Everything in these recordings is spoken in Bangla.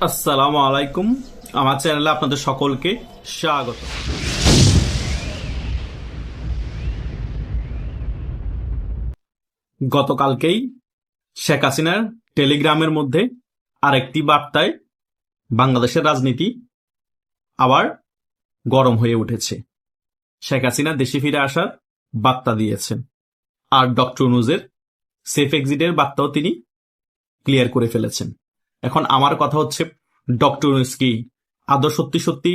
আসসালামু আলাইকুম। আমার চ্যানেলে আপনাদের সকলকে স্বাগত। গতকালকেই শেখ হাসিনার টেলিগ্রামের মধ্যে আরেকটি বার্তায় বাংলাদেশের রাজনীতি আবার গরম হয়ে উঠেছে। শেখ হাসিনা দেশে ফিরে আসার বার্তা দিয়েছেন। আর ডক্টর নুজের সেফ এক্সিটের বার্তাও তিনি ক্লিয়ার করে ফেলেছেন। এখন আমার কথা হচ্ছে, ডক্টর কি আদৌ সত্যি সত্যি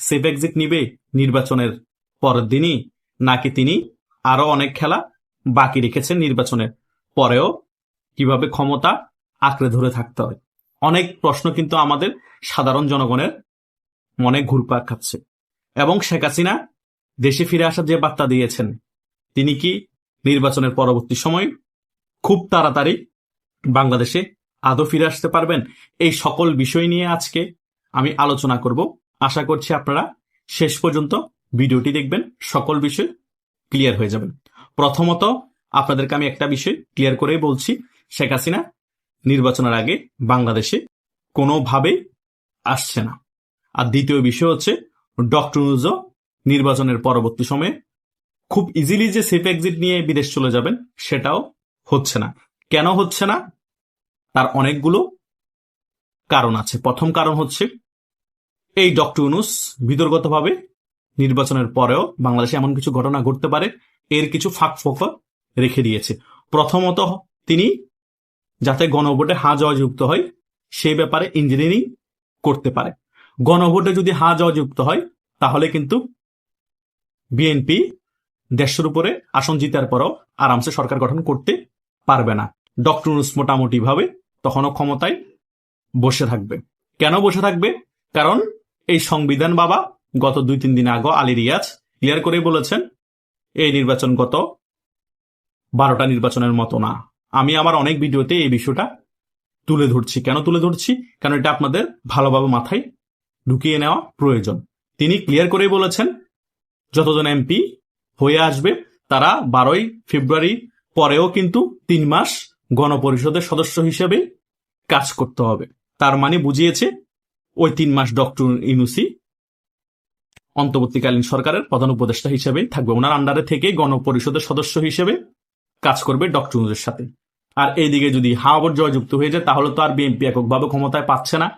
সেফ এক্সিট নিবে নির্বাচনের পরের দিনই, নাকি তিনি আরও অনেক খেলা বাকি রেখেছেন নির্বাচনের পরেও? কীভাবে ক্ষমতা আঁকড়ে ধরে থাকতে হয়? অনেক প্রশ্ন কিন্তু আমাদের সাধারণ জনগণের মনে ঘুরপাক খাচ্ছে। এবং শেখ হাসিনা দেশে ফিরে আসার যে বার্তা দিয়েছেন, তিনি কি নির্বাচনের পরবর্তী সময় খুব তাড়াতাড়ি বাংলাদেশে আদৌ ফিরে আসতে পারবেন? এই সকল বিষয় নিয়ে আজকে আমি আলোচনা করব। আশা করছি আপনারা শেষ পর্যন্ত ভিডিওটি দেখবেন, সকল বিষয় ক্লিয়ার হয়ে যাবেন প্রথমত, আপনাদেরকে আমি একটা বিষয় ক্লিয়ার করেই বলছি। শেখ হাসিনা নির্বাচনের আগে বাংলাদেশে কোনোভাবে আসছে না। আর দ্বিতীয় বিষয় হচ্ছে, ডক্টর নুজও নির্বাচনের পরবর্তী সময়ে খুব ইজিলি যে সেফ এক্সিট নিয়ে বিদেশ চলে যাবেন, সেটাও হচ্ছে না। কেন হচ্ছে না? তার অনেকগুলো কারণ আছে। প্রথম কারণ হচ্ছে, এই ডক্টর ইউনুস বিতর্কতভাবে নির্বাচনের পরেও বাংলাদেশে এমন কিছু ঘটনা ঘটতে পারে, এর কিছু ফাঁক ফোকর রেখে দিয়েছে। প্রথমত তিনি যাতে গণভোটে হা যাওয়া যুক্ত হয় সেই ব্যাপারে ইঞ্জিনিয়ারিং করতে পারে। গণভোটে যদি হা যাওয়া যুক্ত হয়, তাহলে কিন্তু বিএনপি দেশের উপরে আসন জিতার পরও আরামসে সরকার গঠন করতে পারবে না। ডক্টর ইউনুস মোটামুটি ভাবে তখনও ক্ষমতায় বসে থাকবে। কেন বসে থাকবে? কারণ এই সংবিধান বাবা গত দুই তিন দিন আগে আলী রিয়াজ ক্লিয়ার করে বলেছেন, এই নির্বাচন গত বারোটা নির্বাচনের মতো না। আমি আমার অনেক ভিডিওতে এই বিষয়টা তুলে ধরছি। কেন তুলে ধরছি? কারণ এটা আপনাদের ভালোভাবে মাথায় ঢুকিয়ে নেওয়া প্রয়োজন। তিনি ক্লিয়ার করেই বলেছেন, যতজন এমপি হয়ে আসবে, তারা বারোই ফেব্রুয়ারি পরেও কিন্তু তিন মাস গণপরিষদের সদস্য হিসেবে কাজ করতে হবে। তার মানে বুঝিয়েছে ওই তিন মাস ডক্টর ইনুসি অন্তর্বর্তীকালীন সরকারের প্রধান উপদেষ্টা হিসেবে থাকবে। ওনার আন্ডারে থেকে গণপরিষদের সদস্য হিসেবে কাজ করবে ডক্টর ইনুসের সাথে। আর এইদিকে যদি হাওয়াবর জয়যুক্ত হয়ে যায়, তাহলে তো আর বিএনপি এককভাবে ক্ষমতায় পাচ্ছে না।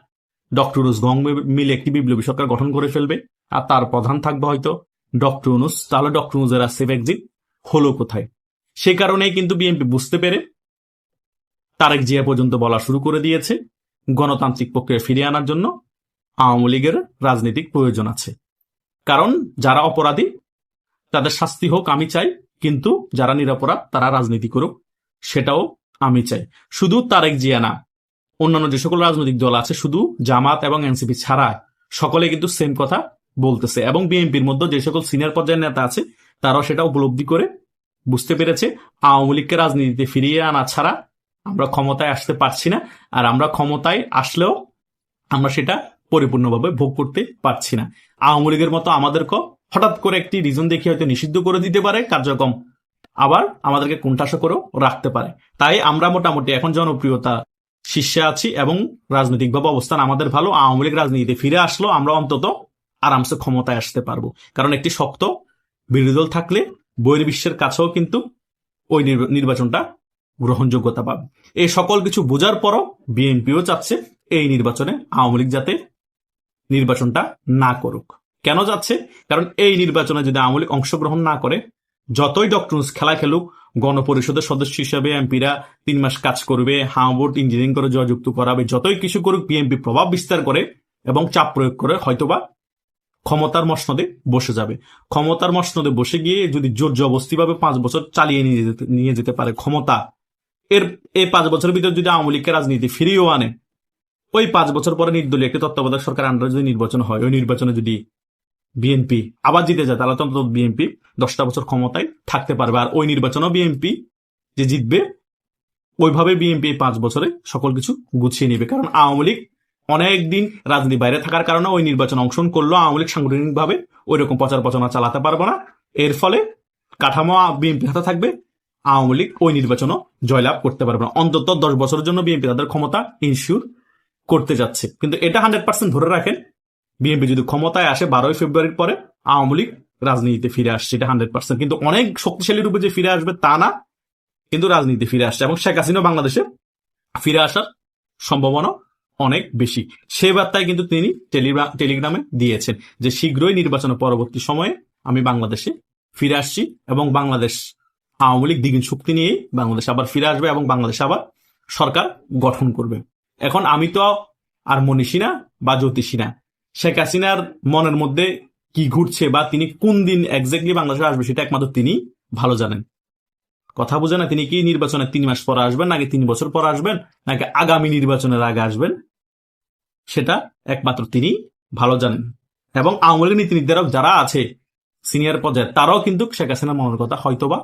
ডক্টর ইউনুস গং মিলে একটি বিপ্লবী সরকার গঠন করে ফেলবে। আর তার প্রধান থাকবে হয়তো ডক্টর ইউনুস তাহলে ডক্টর ইউনুসের আর সেফ এক্সিট হলো কোথায়? সে কারণেই কিন্তু বিএনপি বুঝতে পেরে তারেক জিয়া পর্যন্ত বলা শুরু করে দিয়েছে গণতান্ত্রিক প্রক্রিয়া ফিরিয়ে আনার জন্য আওয়ামী লীগের রাজনৈতিক প্রয়োজন আছে। কারণ যারা অপরাধী, তাদের শাস্তি হোক আমি চাই, কিন্তু যারা নিরাপরাধ, তারা রাজনীতি করুক, সেটাও আমি চাই। শুধু তারেক জিয়া না, অন্যান্য যে সকল রাজনৈতিক দল আছে, শুধু জামাত এবং এনসিপি ছাড়া সকলে কিন্তু সেম কথা বলতেছে। এবং বিএনপির মধ্যে যে সকল সিনিয়র পর্যায়ের নেতা আছে, তারাও সেটা উপলব্ধি করে বুঝতে পেরেছে, আওয়ামী লীগকে রাজনীতিতে ফিরিয়ে আনা ছাড়া আমরা ক্ষমতায় আসতে পারছি না, আর আমরা ক্ষমতায় আসলেও আমরা সেটা পরিপূর্ণভাবে ভোগ করতে পারছি না। আওয়ামী লীগের মতো আমাদেরকে হঠাৎ করে একটি রিজন দেখে হয়তো নিষিদ্ধ করে দিতে পারে, কার্যক্রম আবার আমাদেরকে কোণঠাসা করেও রাখতে পারে। তাই আমরা মোটামুটি এখন জনপ্রিয়তা শীর্ষে আছি এবং রাজনৈতিকভাবে অবস্থান আমাদের ভালো, আওয়ামী লীগ রাজনীতিতে ফিরে আসলো আমরা অন্তত আরামসে ক্ষমতায় আসতে পারব। কারণ একটি শক্ত বিরোধী দল থাকলে বহির্বিশ্বের কাছেও কিন্তু ওই নির্বা- নির্বাচনটা গ্রহণযোগ্যতা পাবে। এই সকল কিছু বোঝার পরও বিএনপিও চাচ্ছে এই নির্বাচনে আওয়ামী লীগ যাতে নির্বাচনটা না করুক। কেন যাচ্ছে? কারণ এই নির্বাচনে যদি আওয়ামী লীগ অংশগ্রহণ না করে, যতই ডক্টর খেলা খেলুক, গণপরিষদের সদস্য হিসেবে এমপিরা তিন মাস কাজ করবে হাওবোর্ড ইঞ্জিনিয়ারিং করে জয়যুক্ত করাবে, যতই কিছু করুক, বিএনপি প্রভাব বিস্তার করে এবং চাপ প্রয়োগ করে হয়তোবা ক্ষমতার মসনদে বসে যাবে। ক্ষমতার মসনদে বসে গিয়ে যদি জোর জবস্তিভাবে পাঁচ বছর চালিয়ে নিয়ে যেতে পারে ক্ষমতা এর, এই পাঁচ বছরের ভিতরে যদি আওয়ামী লীগকে রাজনীতি ফিরিয়েও আনে, ওই পাঁচ বছর পরে নির্দলীয় একটি তত্ত্বাবধায়ক সরকার আন্ডারে যদি নির্বাচন হয়, ওই নির্বাচনে যদি বিএনপি আবার জিতে যায়, তাহলে তো বিএনপি দশটা বছর ক্ষমতায় থাকতে পারবে। আর ওই নির্বাচনেও বিএনপি যে জিতবে, ওইভাবে বিএনপি পাঁচ বছরে সকল কিছু গুছিয়ে নেবে। কারণ আওয়ামী লীগ অনেক দিন রাজনীতি বাইরে থাকার কারণে ওই নির্বাচন অংশগ্রহণ করলেও আওয়ামী লীগ সাংগঠনিকভাবে ওই রকম প্রচার প্রচারণা চালাতে পারবে না। এর ফলে কাঠামো বিএনপি হাতে থাকবে আওয়ামী লীগ ওই নির্বাচনও জয়লাভ করতে পারবে না। অন্তত দশ বছরের জন্য বিএনপি তাদের ক্ষমতা ইনশিওর করতে যাচ্ছে। কিন্তু এটা হান্ড্রেড পার্সেন্ট ধরে রাখেন, বিএনপি যদি ক্ষমতায় আসে বারোই ফেব্রুয়ারির পরে আওয়ামী লীগ রাজনীতিতে ফিরে আসছে, এটা হান্ড্রেড পার্সেন্ট। কিন্তু অনেক শক্তিশালী রূপে যে ফিরে আসবে তা না, কিন্তু রাজনীতি ফিরে আসছে এবং শেখ হাসিনা বাংলাদেশে ফিরে আসার সম্ভাবনা অনেক বেশি। সে বার্তায় কিন্তু তিনি টেলিগ্রা- টেলিগ্রামে দিয়েছেন যে শীঘ্রই নির্বাচনের পরবর্তী সময়ে আমি বাংলাদেশে ফিরে আসছি এবং বাংলাদেশ আওয়ামী লীগ দ্বিগুণ শক্তি নিয়ে বাংলাদেশ আবার ফিরে আসবে এবং বাংলাদেশ আবার সরকার গঠন করবে। এখন আমি তো আর মনীষী না বা জ্যোতিষী না। শেখ হাসিনার মনের মধ্যে কি ঘুরছে বা তিনি কোন দিন এক্স্যাক্টলি বাংলাদেশে আসবে সেটা একমাত্র তিনি ভালো জানেন। কথা বুঝে না তিনি কি নির্বাচনের তিন মাস পরে আসবেন, নাকি তিন বছর পর আসবেন, নাকি আগামী নির্বাচনের আগে আসবেন, সেটা একমাত্র তিনি ভালো জানেন। এবং আওয়ামী লীগ নীতি নির্ধারক যারা আছে সিনিয়র পর্যায়ে, তারাও কিন্তু শেখ হাসিনার মনের কথা হয়তোবা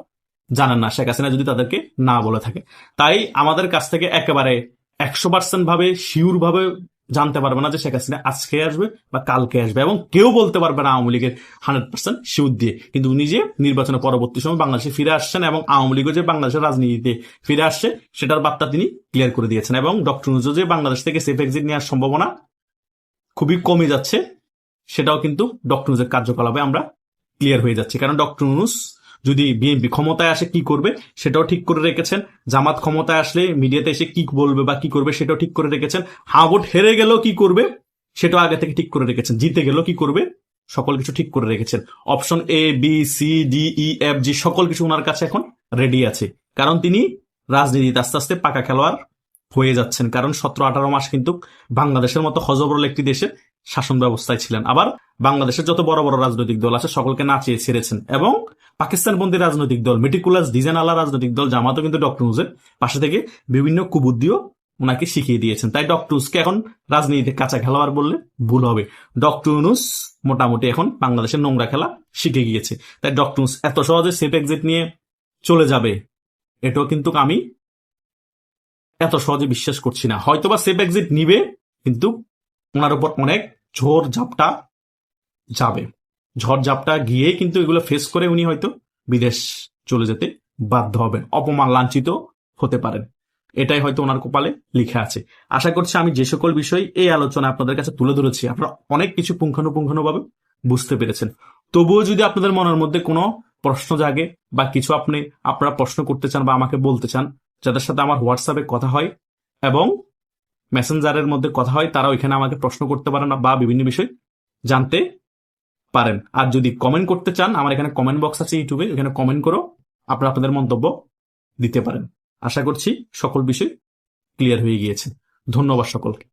জানেন না, শেখ হাসিনা যদি তাদেরকে না বলে থাকে। তাই আমাদের কাছ থেকে একেবারে একশো পার্সেন্ট ভাবে শিওর ভাবে জানতে পারবে না যে শেখ হাসিনা আজকে আসবে বা কালকে আসবে এবং কেউ বলতে পারবে না আওয়ামী লীগের হান্ড্রেড পার্সেন্ট শিউর দিয়ে। কিন্তু উনি যে নির্বাচনের পরবর্তী সময় বাংলাদেশে ফিরে আসছেন এবং আওয়ামী লীগও যে বাংলাদেশের রাজনীতিতে ফিরে আসছে, সেটার বার্তা তিনি ক্লিয়ার করে দিয়েছেন এবং ডক্টর নুজো যে বাংলাদেশ থেকে সেফ এক্সিট নেওয়ার সম্ভাবনা খুবই কমে যাচ্ছে, সেটাও কিন্তু ডক্টর নুজের কার্যকলাপে আমরা ক্লিয়ার হয়ে যাচ্ছে। কারণ ডক্টর নুস যদি বিএনপি ক্ষমতায় আসে কি করবে, সেটাও ঠিক করে রেখেছেন। জামাত ক্ষমতায় আসলে মিডিয়াতে এসে কি বলবে বা কি করবে, সেটাও ঠিক করে রেখেছেন। হা ভোট হেরে গেলেও কি করবে, সেটাও আগে থেকে ঠিক করে রেখেছেন। জিতে গেলেও কি করবে, সকল কিছু ঠিক করে রেখেছেন। Option A B C D E F G সকল কিছু ওনার কাছে এখন রেডি আছে। কারণ তিনি রাজনীতিতে আস্তে আস্তে পাকা খেলোয়াড় হয়ে যাচ্ছেন। কারণ সতেরো, আঠারো মাস কিন্তু বাংলাদেশের মতো হজবরল একটি দেশে শাসন ব্যবস্থায় ছিলেন। আবার বাংলাদেশের যত বড় বড় রাজনৈতিক দল আছে, সকলকে নাচিয়ে ছেড়েছেন। এবং পাকিস্তানপন্থী রাজনৈতিক দল মেটিকুলাস ডিজাইন আলা রাজনৈতিক দল, জামাতও কিন্তু ডক্টর নুজের পাশে থেকে বিভিন্ন কুবুদ্ধিও ওনাকে শিখিয়ে দিয়েছেন। তাই ডক্টর নুসকে এখন রাজনীতিতে কাঁচা খেলোয়াড় বললে ভুল হবে। ডক্টর নুস মোটামুটি এখন বাংলাদেশের নোংরা খেলা শিখে গিয়েছে। তাই ডক্টর নুস এত সহজে সেফ এক্সিট নিয়ে চলে যাবে, এটাও কিন্তু আমি এত সহজে বিশ্বাস করছি না। হয়তোবা সেফ এক্সিট নিবে, কিন্তু ওনার উপর অনেক ঝড় ঝাপটা যাবে। ঝড় ঝাপটা গিয়ে কিন্তু এগুলো ফেস করে উনি হয়তো বিদেশ চলে যেতে বাধ্য হবেন। অপমান লাঞ্ছিত হতে পারেন। এটাই হয়তো ওনার কপালে লিখে আছে। আশা করছি আমি যে সকল বিষয় এই আলোচনা আপনাদের কাছে তুলে ধরেছি, আপনারা অনেক কিছু পুঙ্খানুপুঙ্খানুভাবে বুঝতে পেরেছেন। তবুও যদি আপনাদের মনের মধ্যে কোনো প্রশ্ন জাগে বা কিছু আপনি, আপনারা প্রশ্ন করতে চান বা আমাকে বলতে চান, যাদের সাথে আমার হোয়াটসঅ্যাপে কথা হয় এবং মেসেঞ্জারের মধ্যে কথা হয় তারা ওইখানে আমাকে প্রশ্ন করতে পারেন বা বিভিন্ন বিষয় জানতে পারেন। আর যদি কমেন্ট করতে চান, আমার এখানে কমেন্ট বক্স আছে ইউটিউবে এখানে কমেন্ট করো, আপনারা আপনাদের মন্তব্য দিতে পারেন। আশা করছি সকল বিষয় ক্লিয়ার হয়ে গিয়েছে। ধন্যবাদ সকলকে।